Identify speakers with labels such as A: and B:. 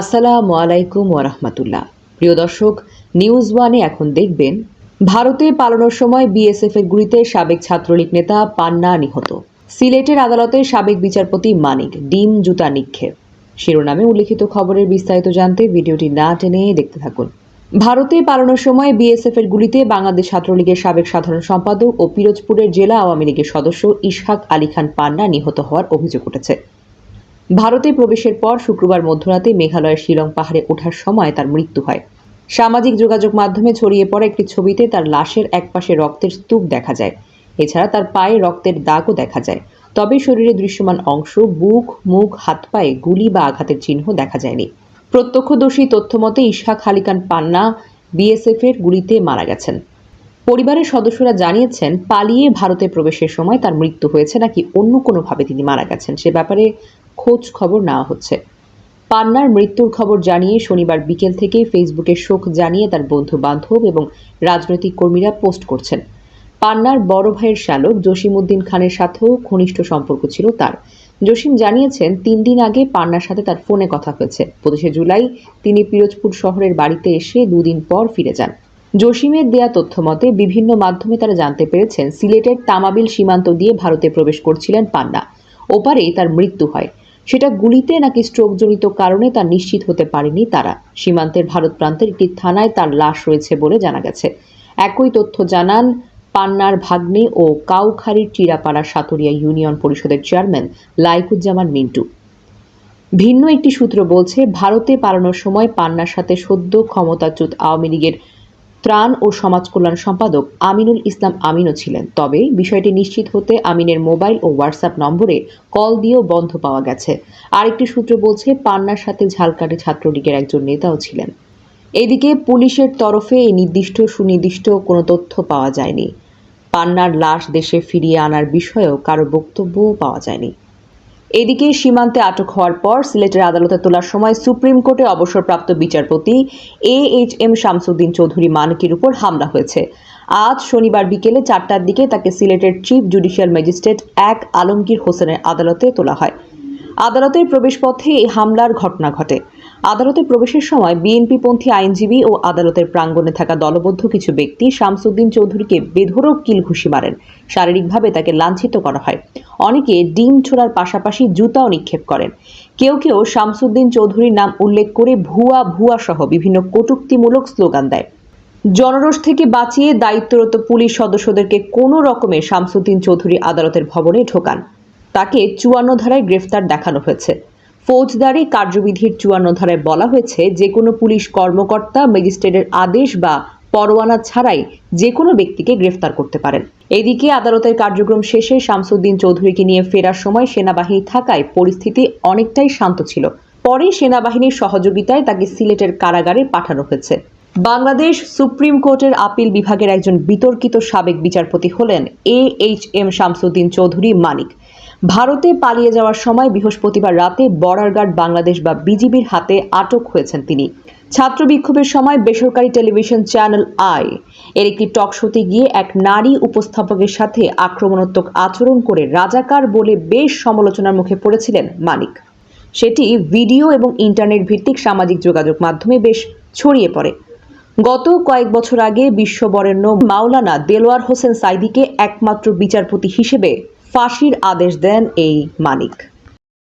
A: আসসালামু আলাইকুম ওরহমতুল্লাহ প্রিয় দর্শক নিউজ ওয়ানে এখন দেখবেন ভারতে পালানোর সময় বিএসএফ এর গুলিতে সাবেক ছাত্রলীগ নেতা পান্না নিহত সিলেটের আদালতে সাবেক বিচারপতি মানিক ডিম জুতা নিক্ষেপ শিরোনামে উল্লিখিত খবরের বিস্তারিত জানতে ভিডিওটি না টেনে দেখতে থাকুন ভারতে পালানোর সময় বিএসএফ এর গুলিতে বাংলাদেশ ছাত্রলীগের সাবেক সাধারণ সম্পাদক ও পিরোজপুরের জেলা আওয়ামী লীগের সদস্য ইশাক আলী খান পান্না নিহত হওয়ার অভিযোগ উঠেছে ভারতে প্রবেশের পর শুক্রবার মধ্যরাতে মেঘালয়ের শিলং পাহাড়ে ওঠার সময় তার মৃত্যু হয় সামাজিক যোগাযোগ মাধ্যমে ছড়িয়ে পড়া একটি ছবিতে তার লাশের একপাশে রক্তের স্তূপ দেখা যায় এছাড়া তার পায়ে রক্তের দাগও দেখা যায় তবে শরীরে দৃশ্যমান অংশ বুক মুখ হাত পায়ে গুলি বা আঘাতের চিহ্ন দেখা যায়নি প্রত্যক্ষদর্শী তথ্য মতে ইশাক হালিকান পান্না বিএসএফ এর গুলিতে মারা গেছেন পরিবারের সদস্যরা জানিয়েছেন পালিয়ে ভারতে প্রবেশের সময় তার মৃত্যু হয়েছে নাকি অন্য কোনোভাবে তিনি মারা গেছেন সে ব্যাপারে খোঁজ খবর নেওয়া হচ্ছে পান্নার মৃত্যুর খবর জানিয়ে শনিবার বিকেল থেকে ফেসবুকে শোক জানিয়ে তার বন্ধু বান্ধব এবং রাজনৈতিক কর্মীরা পোস্ট করছেন পান্নার বড় ভাইয়ের শ্যালক জসিমউদ্দিন খানের সাথেও ঘনিষ্ঠ সম্পর্ক ছিল তার জসিম জানিয়েছেন তিন দিন আগে পান্নার সাথে তার ফোনে কথা হয়েছে পঁচিশে জুলাই তিনি পিরোজপুর শহরের বাড়িতে এসে দুদিন পর ফিরে যান জসিমের দেয়া তথ্য মতে বিভিন্ন মাধ্যমে তারা জানতে পেরেছেন সিলেটের তামাবিল সীমান্ত দিয়ে ভারতে প্রবেশ করছিলেন পান্না ওপারেই তার মৃত্যু হয় সেটা গুলিতে নাকি স্ট্রোকজনিত কারণে তা নিশ্চিত হতে পারেনি তারা সীমান্তের ভারত প্রান্তের একটি থানায় তার লাশ রয়েছে বলে জানা গেছে একই তথ্য জানান পান্নার ভাগ্নে ও কাউখারির চিরাপাড়া সাতুরিয়া ইউনিয়ন পরিষদের চেয়ারম্যান লাইকুজ্জামান মিন্টু ভিন্ন একটি সূত্র বলছে ভারতে পালানোর সময় পান্নার সাথে সদ্য ক্ষমতাচ্যুত আওয়ামী লীগের ত্রাণ ও সমাজ কল্যাণ সম্পাদক আমিনুল ইসলাম আমিনও ছিলেন তবে বিষয়টি নিশ্চিত হতে আমিনের মোবাইল ও হোয়াটসঅ্যাপ নম্বরে কল দিয়েও বন্ধ পাওয়া গেছে আরেকটি সূত্র বলছে পান্নার সাথে ঝালকাটি ছাত্রলীগের একজন নেতাও ছিলেন এদিকে পুলিশের তরফে এই নির্দিষ্ট সুনির্দিষ্ট কোনো তথ্য পাওয়া যায়নি পান্নার লাশ দেশে ফিরিয়ে আনার বিষয়েও কারো বক্তব্যও পাওয়া যায়নি এদিকে সীমান্তে আটক হওয়ার পর সিলেটের আদালতে তোলার সময় সুপ্রিম কোর্টে অবসরপ্রাপ্ত বিচারপতি A H M Shamsuddin Chowdhury মানকির উপর হামলা হয়েছে আজ শনিবার বিকেলে চারটার দিকে তাকে সিলেটের চিফ জুডিশিয়াল ম্যাজিস্ট্রেট এক আলমগীর হোসেনের আদালতে তোলা হয় আদালতের প্রবেশপথে এই হামলার ঘটনা ঘটে আদালতে প্রবেশের সময় বিএনপিপন্থী আইনজীবী ও আদালতের প্রাঙ্গণে থাকা দলবদ্ধ কিছু ব্যক্তি শামসুদ্দিন চৌধুরীকে বেধরক কিল ঘুষি মারেন শারীরিকভাবে তাকে লাঞ্ছিত করা হয় অনেকে ডিম ছোড়ার পাশাপাশি জুতাও নিক্ষেপ করেন কেউ কেউ শামসুদ্দিন চৌধুরীর নাম উল্লেখ করে ভুয়া ভুয়া সহ বিভিন্ন কটুক্তিমূলক স্লোগান দেয় জনরোষ থেকে বাঁচিয়ে দায়িত্বরত পুলিশ সদস্যদেরকে কোনো রকমে শামসুদ্দিন চৌধুরী আদালতের ভবনে ঢোকান তাকে চুয়ান্ন ধারায় গ্রেফতার দেখানো হয়েছে ফৌজদারি কার্যবিধির চুয়ান্ন ধারায় বলা হয়েছে যে কোনো পুলিশ কর্মকর্তা ম্যাজিস্ট্রেটের আদেশ বা পরোয়ানা ছাড়াই যে কোনো ব্যক্তিকে গ্রেফতার করতে পারেন এদিকে আদালতের কার্যক্রম শেষে শামসুদ্দিন চৌধুরীকে নিয়ে ফেরার সময় সেনাবাহিনী থাকায় পরিস্থিতি অনেকটাই শান্ত ছিল পরে সেনাবাহিনীর সহযোগিতায় তাকে সিলেটের কারাগারে পাঠানো হয়েছে বাংলাদেশ সুপ্রিম কোর্টের আপিল বিভাগের একজন বিতর্কিত সাবেক বিচারপতি হলেন A H M Shamsuddin Chowdhury Manik ভারতে পালিয়ে যাওয়ার সময় বৃহস্পতিবার রাতে বর্ডার গার্ড বাংলাদেশ বা বিজিবির হাতে আটক হয়েছেন তিনি ছাত্র বিক্ষোভের সময় বেসরকারি টেলিভিশন চ্যানেল আই এর একটি টক শোতে গিয়ে এক নারী উপস্থাপকের সাথে আক্রমণাত্মক আচরণ করে রাজাকার বলে বেশ সমালোচনার মুখে পড়েছিলেন মানিক সেটি ভিডিও এবং ইন্টারনেট ভিত্তিক সামাজিক যোগাযোগ মাধ্যমে বেশ ছড়িয়ে পড়ে গত কয়েক বছর আগে বিশ্ববরেণ্য মাওলানা দেলোয়ার হোসেন সাইদিকে একমাত্র বিচারপতি হিসেবে ফাঁসির আদেশ দেন এই মানিক